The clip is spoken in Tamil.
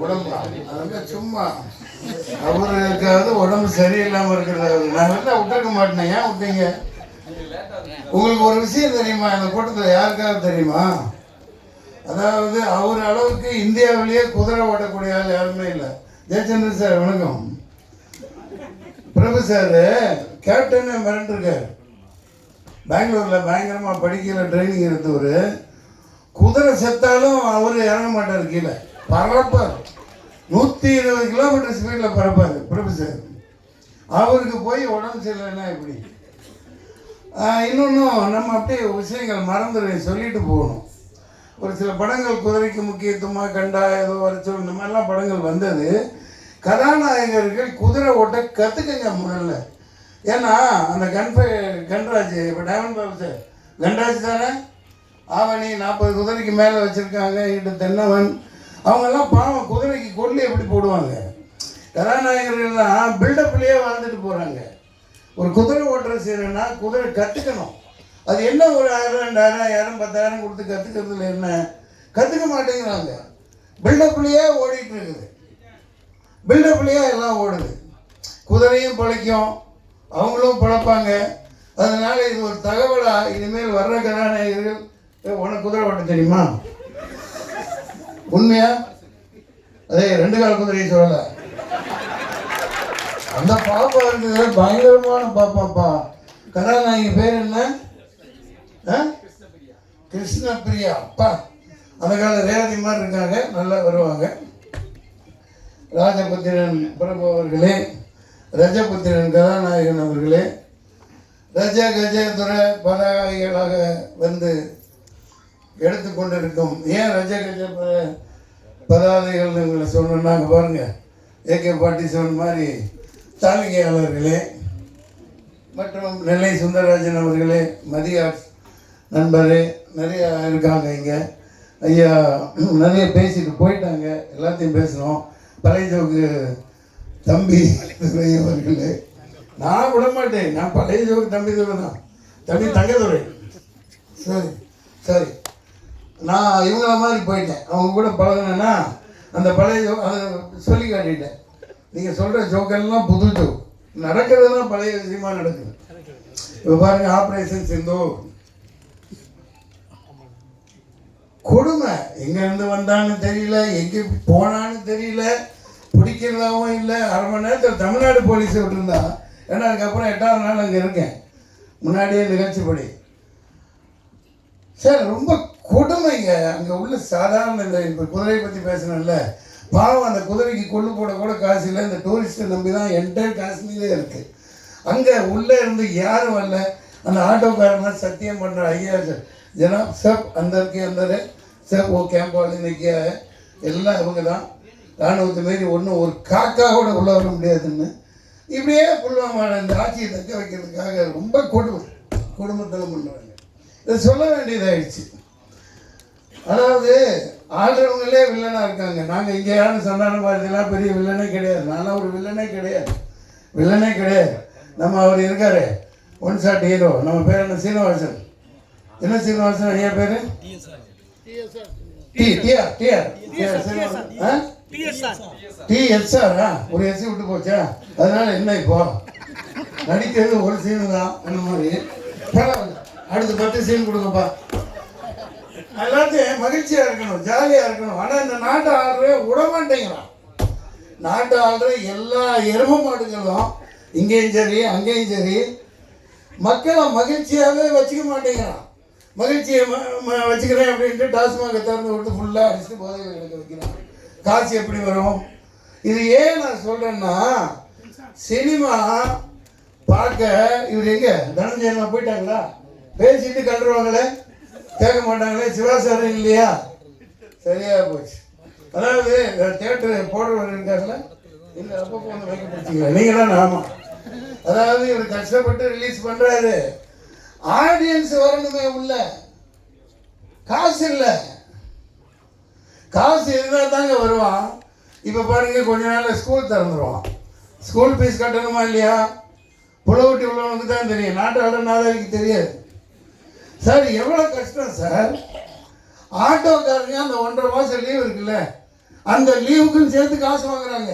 உடம்பா அதுங்க சும்மா அவருக்காவது உடம்பு சரியில்லாம இருக்கிறது நான் வந்து விட்டுருக்க மாட்டேன் ஏன் விட்டீங்க உங்களுக்கு ஒரு விஷயம் தெரியுமா இந்த கூட்டத்தில் யாருக்காவது தெரியுமா அதாவது அவர் அளவுக்கு இந்தியாவிலேயே குதிரை ஓடக்கூடிய ஆள் யாருமே இல்லை. ஜெயச்சந்திரன் சார் வணக்கம். பிரபு சார் கேப்டன் மிரண்டிருக்கார் பெங்களூரில் பயங்கரமாக படிக்கிற ட்ரைனிங் எடுத்தவர் குதிரை செத்தாலும் அவர் இறங்க மாட்டார் கீழே. பறப்பார். நூற்றி இருபது கிலோமீட்டர் ஸ்பீடில் பறப்பார் ப்ரொஃபஸர் சார் அவருக்கு போய் உடம்பு சரியில்லைன்னா எப்படி? இன்னொன்றும் நம்ம அப்படியே விஷயங்கள் மறந்துடு சொல்லிட்டு போகணும். ஒரு சில படங்கள் குதிரைக்கு முக்கியத்துவமாக கண்டா ஏதோ வரைச்சோ இந்த மாதிரிலாம் படங்கள் வந்தது. கதாநாயகர்கள் குதிரை ஓட்ட கற்றுக்கங்க முதல்ல. ஏன்னா அந்த கன்ஃபை கன்ராஜ் இப்போ டைமண்ட் பாபு சார். கன்ராஜ் தானே? ஆவணி நாற்பது குதிரைக்கு மேலே வச்சுருக்காங்க இட்டு தென்னவன். அவங்கெல்லாம் பாவம் குதிரைக்கு கொல்லி எப்படி போடுவாங்க? கதாநாயகர்கள்லாம் பில்டப்லேயே வாழ்ந்துட்டு போகிறாங்க ஒரு குதிரை ஓட்டுற செய்யணும்னா குதிரை கற்றுக்கணும் அது என்ன ஒரு ஆயிரம் ரெண்டாயிரம் ஆயிரம் பத்தாயிரம் கொடுத்து கற்றுக்கிறதுல என்ன? கற்றுக்க மாட்டேங்கிறாங்க. பில்டப்லேயே ஓடிட்டு இருக்குது. பில்டப்லேயே எல்லாம் ஓடுது. குதிரையும் பிழைக்கும். அவங்களும் பிழைப்பாங்க. அதனால் இது ஒரு தகவலாக இனிமேல் வர்ற கதாநாயகர்கள் உனக்கு குதிரை ஓட்ட தெரியுமா? உண்மையா? அதே ரெண்டு கால குதிரையை சொல்லலை அந்த பாப்பா இருந்தது பயங்கரமான பாப்பாப்பா. கதாநாயகி பேர் என்ன? ஆ? கிருஷ்ணபிரியா அப்பா. அந்த கால ரேவதி மாதிரி இருக்காங்க. நல்லா வருவாங்க. ராஜபுத்திரன் பிரபு அவர்களே. ரஜபுத்திரன் கதாநாயகன் அவர்களே. ரஜ கஜதுர பதாகைகளாக வந்து எடுத்துக்கொண்டிருக்கும். ஏன் ரஜகஜ பதாதைகள் உங்களை சொன்னாங்க பாருங்க. ஏகே பாட்டி சொன்ன மாதிரி தாளிகையாளர்களே மற்றும் நெல்லை சுந்தரராஜன் அவர்களே மதியா நண்பரே நிறையா இருக்காங்க இங்கே. ஐயா நிறைய பேசிட்டு போயிட்டாங்க. எல்லாத்தையும் பேசணும் பழைய ஜோக்கு தம்பி அவர்களே. நான் விட மாட்டேன். நான் பழைய ஜோக்கு தம்பி துரை தான். தம்பி தங்கதுரை. சரி சரி. நான் இவங்கள மாதிரி போயிட்டேன். அவங்க கூட பழகினேன்னா அந்த பழைய சொல்லி காட்டிட்டேன். நீங்கள் சொல்கிற ஜோக்கெல்லாம் புது ஜோக் நடக்கிறதுலாம் பழைய விஷயமா நடக்குது. இப்போ பாருங்க ஆப்ரேஷன் சிந்து கொடுமை. எங்கேருந்து வந்தான்னு தெரியல எங்கே போனான்னு தெரியல பிடிக்கிறதாவும் இல்லை. அரை மணி நேரத்தில் தமிழ்நாடு போலீஸ் விட்டுருந்தா ஏன்னா அதுக்கப்புறம் எட்டாவது நாள் அங்கே இருக்கேன். முன்னாடியே நிகழ்ச்சிப்படி. சார் ரொம்ப கொடுமைங்க. அங்கே உள்ள சாதாரண இந்த இப்போ குதிரையை பற்றி பேசணும்ல பாவம் அந்த குதிரைக்கு கொள்ளு போட கூட காசு இல்லை. இந்த டூரிஸ்ட்டை நம்பி தான் என்டையர் காஷ்மீரே இருக்குது அங்கே உள்ளே இருந்து யாரும் வரல. அந்த ஆட்டோக்காரனா சத்தியம் பண்ணுற ஐயா சார். ஜனாப் சப் அந்தருக்கு அந்த சப் ஓ கேம்ப் இன்னைக்கு எல்லாம் இவங்க தான். ராணுவத்தை மாரி ஒன்றும் ஒரு காக்கா கூட உள்ள வர முடியாதுன்னு. இப்படியே புல்வாமா இந்த ஆட்சியை தக்க வைக்கிறதுக்காக ரொம்ப கொடுமை குடும்பத்தில் பண்ணுறாங்க இதை சொல்ல வேண்டியதாயிடுச்சு. அதாவது ஆடுறவங்களே வில்லனாக இருக்காங்க. நாங்கள் இங்கே யாரும் சந்தான பாரதியெல்லாம் பெரிய வில்லனே கிடையாது. நானும் ஒரு வில்லனே கிடையாது. வில்லனே கிடையாது. நம்ம அவர் இருக்காரு. ஒன் ஷாட் ஹீரோ நம்ம பேர் என்ன? சீனிவாசன். என்ன சீனிவாசன்? ஐயா பேர்? T TR TR TR Srinivasan. ஆ? டி எஸ்ஆரா ஒரு எஸ்சி விட்டு போச்சா? அதனால என்ன இப்போ? நடிக்கிறது ஒரு சீனு தான். அந்த மாதிரி. பரவாயில்ல. அடுத்து பத்து சீன் கொடுங்கப்பா. எல்லாத்தையும் மகிழ்ச்சியாக இருக்கணும் ஜாலியாக இருக்கணும். ஆனால் இந்த நாட்டை ஆடுற விட மாட்டேங்கிறான் நாட்டை ஆடுற எல்லா எரும மாடுகளும் இங்கேயும் சரி அங்கேயும் சரி மக்களை மகிழ்ச்சியாகவே வச்சுக்க மாட்டேங்கிறான். மகிழ்ச்சியை ம- ம- வச்சுக்கிறேன் அப்படின்ட்டு டாஸ்மாக திறந்து விட்டு ஃபுல்லாக அடிச்சுட்டு போதை எடுக்க வைக்கிறான். காசு எப்படி வரும்? இது ஏன் நான் சொல்கிறேன்னா சினிமா பார்க்க இவர் எங்கே? தனஞ்சயனா போயிட்டாங்களா? பேசிட்டு கண்டுருவாங்களே. மாட்டாங்களே சிவாசாரம் இல்லையா? சரியா போச்சு. அதாவது தேட்டர் போடுறவர் இருக்காருல்ல இல்லை அப்பப்போ வந்து வைக்க பிடிச்சிங்களா நீங்கள் தான் ஆமாம் அதாவது இவர் கஷ்டப்பட்டு ரிலீஸ் பண்ணுறாரு ஆடியன்ஸ் வரணுமே உள்ள. காசு இல்லை. காசு இருந்தால் தாங்க வருவான். இப்போ பாருங்க கொஞ்ச நாள்ல ஸ்கூல் திறந்துருவான். ஸ்கூல் ஃபீஸ் கட்டணுமா இல்லையா? புலவட்டி உள்ளவனுக்கு தான் தெரியும். நாட்டாள நாதாரிக்கு தெரியாது. சார் எவ்வளோ கஷ்டம் சார்? ஆட்டோக்காரங்க அந்த ஒன்றரை மாதம் லீவ் இருக்குல்ல அந்த லீவுக்கும் சேர்த்து காசு வாங்குறாங்க.